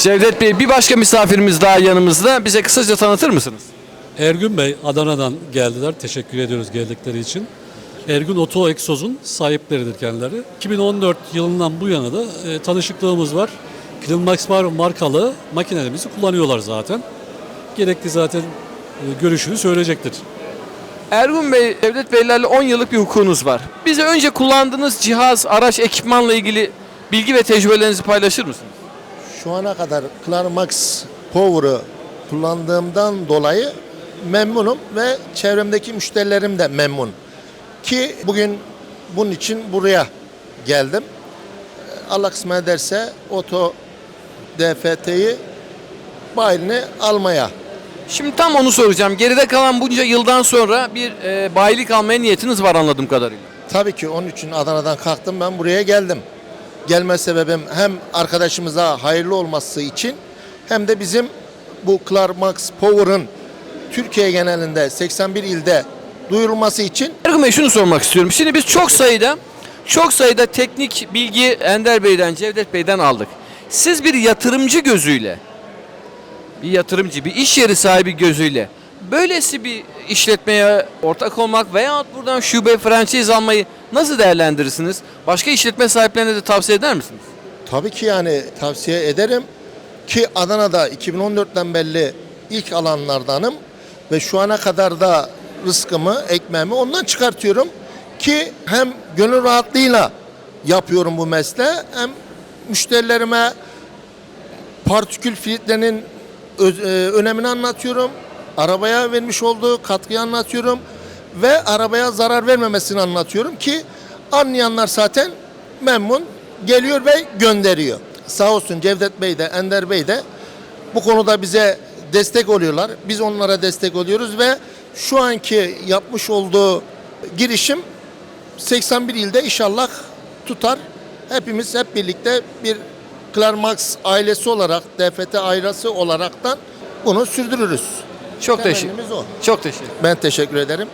Cevdet Bey bir başka misafirimiz daha yanımızda. Bize kısaca tanıtır mısınız? Ergün Bey Adana'dan geldiler. Teşekkür ediyoruz geldikleri için. Ergün Oto Exos'un sahipleridir kendileri. 2014 yılından bu yana da e, tanışıklığımız var. Climax var markalı makinelerimizi kullanıyorlar zaten. Gerekli zaten e, görüşünü söyleyecektir. Ergun Bey, Cevdet Beylerle 10 yıllık bir hukukunuz var. Bize önce kullandığınız cihaz, araç, ekipmanla ilgili bilgi ve tecrübelerinizi paylaşır mısınız? Şu ana kadar Clarmax Power'ı kullandığımdan dolayı memnunum ve çevremdeki müşterilerim de memnun. Ki bugün bunun için buraya geldim. Allah kısmet ederse Oto DFT'yi bayiline almaya. Şimdi tam onu soracağım. Geride kalan bunca yıldan sonra bir e, bayilik almaya niyetiniz var anladığım kadarıyla. Tabii ki onun için Adana'dan kalktım ben buraya geldim. Gelme sebebim hem arkadaşımıza hayırlı olması için hem de bizim bu Clarmax Power'ın Türkiye genelinde 81 ilde duyurulması için Ergun Bey şunu sormak istiyorum. Şimdi biz çok sayıda çok sayıda teknik bilgi Ender Bey'den, Cevdet Bey'den aldık. Siz bir yatırımcı gözüyle, bir yatırımcı, bir iş yeri sahibi gözüyle böylesi bir işletmeye ortak olmak veya buradan şube franchise almayı nasıl değerlendirirsiniz? Başka işletme sahiplerine de tavsiye eder misiniz? tabii ki yani tavsiye ederim ki Adana'da 2014'ten belli ilk alanlardanım ve şu ana kadar da rızkımı, ekmeğimi ondan çıkartıyorum ki hem gönül rahatlığıyla yapıyorum bu mesleği hem müşterilerime partikül filtrenin e, önemini anlatıyorum. Arabaya vermiş olduğu katkıyı anlatıyorum ve arabaya zarar vermemesini anlatıyorum ki anlayanlar zaten memnun geliyor ve gönderiyor. Sağ olsun Cevdet Bey de Ender Bey de bu konuda bize destek oluyorlar. Biz onlara destek oluyoruz ve şu anki yapmış olduğu girişim 81 ilde inşallah tutar. Hepimiz hep birlikte bir Clarmax ailesi olarak, DFT ailesi olaraktan bunu sürdürürüz. Çok teşekkür. Çok teşekkür. Ben teşekkür ederim.